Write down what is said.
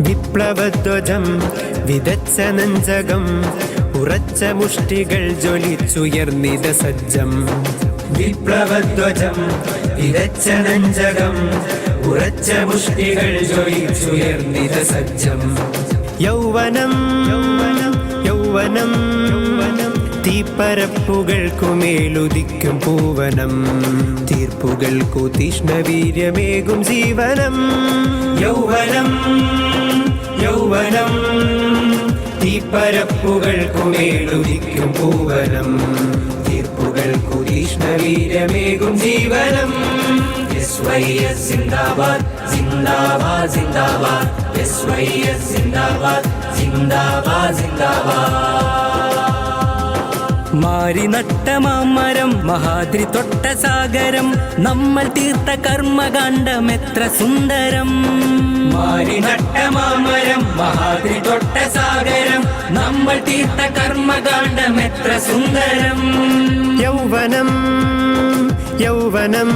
വിപ്ലവധ്വജം വിതച്ച നെഞ്ചകം ഉറച്ച മുഷ്ടികൾ ജ്വലിച്ചുയർന്നിത സജ്ജം. വിപ്ലവധ്വജം വിതച്ച നെഞ്ചകം ഉറച്ച മുഷ്ടികൾ ജ്വലിച്ചുയർന്നിത സജ്ജം. യൗവനം യൗവനം. തീപ്പരപ്പുകൾക്കുമേലുദിക്കും പൂവനം. തീർപ്പുകൾക്കു തീഷ്ണവീര്യമേകും ജീവനം. യൗവനം യൗവനം തീപ്പരപ്പുകൾക്കുമേലുദിക്കും പൂവനം. തീർപ്പുകൾക്കു തീഷ്ണവീര്യമേകും ജീവനം. സിന്ദാബാദ് സിന്ദാബാദ് സിന്ദാബാദ്. സിന്ദാബാദ് സിന്ദാബാദ് സിന്ദാബാദ്. മാരി നട്ട മാമരം മഹാദ്രി തൊട്ട സാഗരം നമ്മൾ തീർത്ത കർമ്മകാണ്ഡം എത്ര സുന്ദരം. മാരി നട്ട മാമരം മഹാദ്രി തൊട്ട സാഗരം നമ്മൾ തീർത്ത കർമ്മകാണ്ഡം എത്ര സുന്ദരം. യൗവനം യൗവനം.